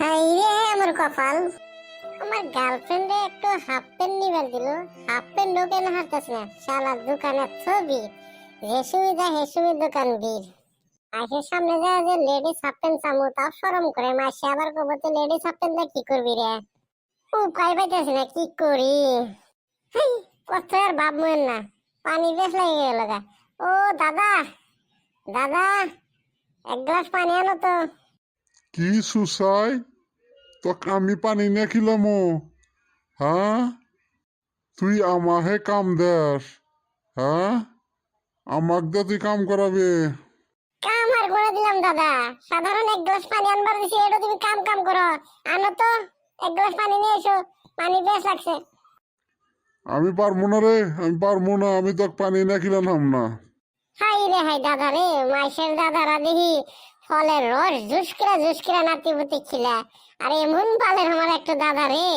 High রে আমার কপাল। আমার গার্লফ্রেন্ডে একটু হাফ প্যান্ট নিবার দিল। হাফ প্যান্ট ঢোকে না হারতেছে না? শালা দোকানের ছবি। যে সুবিধা হে সুবিধা দোকান বীর মাসের সামনে যা যে লেডিস হাফ প্যান্ট চামু, তাও সরম করে। মাসে আবার কব তো লেডিস হাফ প্যান্ট কি করবি রে? উপায় পাইতেছি না, কি করি? কত আর ভাব মন না। পানি বেশ লেগে গেল ও দাদা দাদা, এক গ্লাস পানি আনো তো। কি সুসাই? তোকে আমি পানি খিলাম হ্যাঁ? তুই আমাহে কাম দেস হ্যাঁ? আমাক দিয়ে তুই কাম করাবি। কাম আর করে দিলাম দাদা। সাধারণ এক গ্লাস পানি আনবার দিছি এটা তুমি কাম কাম করো। আনো তো এক গ্লাস পানি নিয়ে এসো পানি বেশ লাগছে। আমি পারব না রে আমি পারব না আমি তোকে পানি খিলাম না। হাই রে হাই দাদা রে মাইসের দাদারা দেখি ফলের রস জুসকিরা জুসকিরা নাতি পুতি খিলা। আর এমন পালের আমার একটা দাদা রে।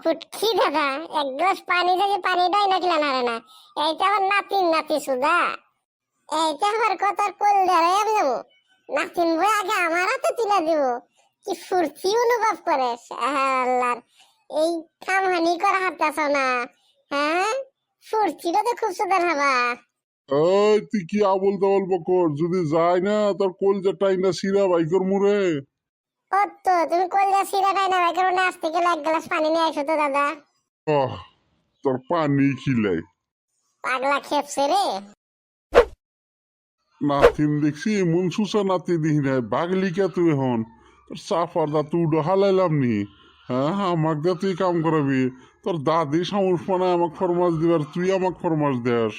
ফুটকি দাদা? এক গ্লাস পানি থেকে পানিটাই না খিলা না রে না? এইটা আমার নাতিন নাতি সুদা। এইটা আমার কথার কোল ধরে আমি যাব। নাতিন বই আগে আমার হাতে তুলে দিব। কি ফুর্তি অনুভব করে আল্লাহর এই কামহানি করা হাতাছ না। হ্যাঁ? ফুর্তিটা তো খুব সুন্দর হবা। এই তুই কি আবল তাবল বকর? যদি যায় না তোর কলজা টাইনা সিরা বাইকর মুরে ও তো তুমি কলজা সিরাটাই না ভাই কারণ আসতে গেলে এক গ্লাস পানি নিয়ে তো দাদা। আহ তোর পানি খিলাই পাগলা খেপছে রে। নাতিন দেখছি এমন সুসা নাতি দিহি নাই বাগলি কে তুই হন? তোর সাফার দা তুই হালাইলাম নি। হ্যাঁ আমাক দা তুই কাম করাবি। তোর দাদি সামুস পানায় আমাক ফরমাস দিবার তুই আমাক ফরমাস দেস।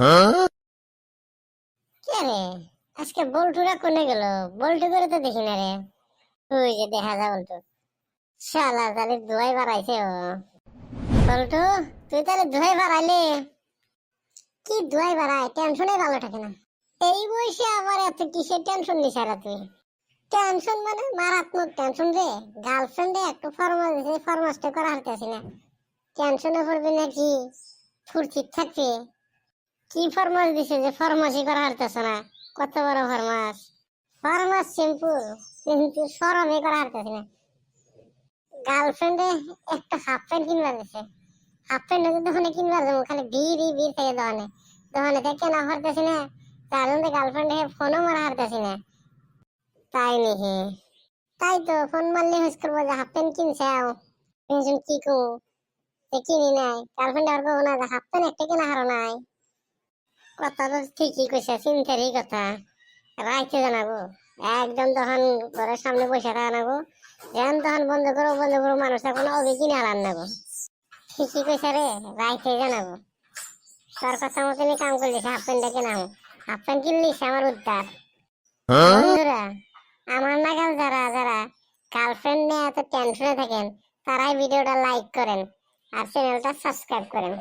কে রে আজকে বল্টুরা কোনে গেল? বল্টু করে তো দেখি না রে। ওই যে দেখা যা বল্টু। শালা, তাহলে ধোয়াই বাড়াইছে ও। বল্টু, তুই তাহলে ধোয়াই বাড়াইলে? কি ধোয়াই বাড়ায়? টেনশনে ভালো থাকে না। এই বয়সে আবার এত কিসের টেনশন নিস তুই? টেনশন মানে মারাত্মক টেনশন রে। গার্লফ্রেন্ডে একটু ফরমাস দিছে ফরমাসটা করা হারতেছি না। টেনশনে পড়বি নাকি? ফুর্তি থাকবে। কি ফরমাস দিছে যে ফরমাসই করা হারতেছ না? কত বড় ফরমাস ফরমাস সিম্পল কিন্তু সরমই করা হারতেছি না। গার্লফ্রেন্ডে একটা হাফ প্যান্ট কিনবার দিছে। হাফ প্যান্ট যদি দোকানে কিনবার যাব, খালি বিড়ি বিড় থেকে দোকানে। দোকানে থেকে না হারতেছি না, তার জন্য গার্লফ্রেন্ডে ফোনও মারা হারতেছি না। তাই নাকি? তাই তো ফোন মারলে হুস করব যে হাফ প্যান্ট কিনছাও তুমি কি কো কিনি নাই। গার্লফ্রেন্ড আর কবো না যে হাফ প্যান্ট একটা কেনা হারো নাই। কথা তো ঠিকই কইছে চিন্তারই কথা। রাইতে জানাব। একদম তখন ঘরের সামনে বসে থাকানাবো যেন তখন বন্ধ করো বন্ধ করো মানুষ এখন অবে কিনে হারান নাগো ঠিকই কইছে রে রাইতে জানাব। তোর কথা মতনই কাম করলিস হাফ প্যান্টটা কেনাম হাফ প্যান্ট কিনলিস আমার উদ্ধার। বন্ধুরা আমার নাগাল যারা যারা গার্লফ্রেন্ড নিয়ে এত টেনশনে থাকেন তারাই ভিডিওটা লাইক করেন আর চ্যানেলটা সাবস্ক্রাইব করেন।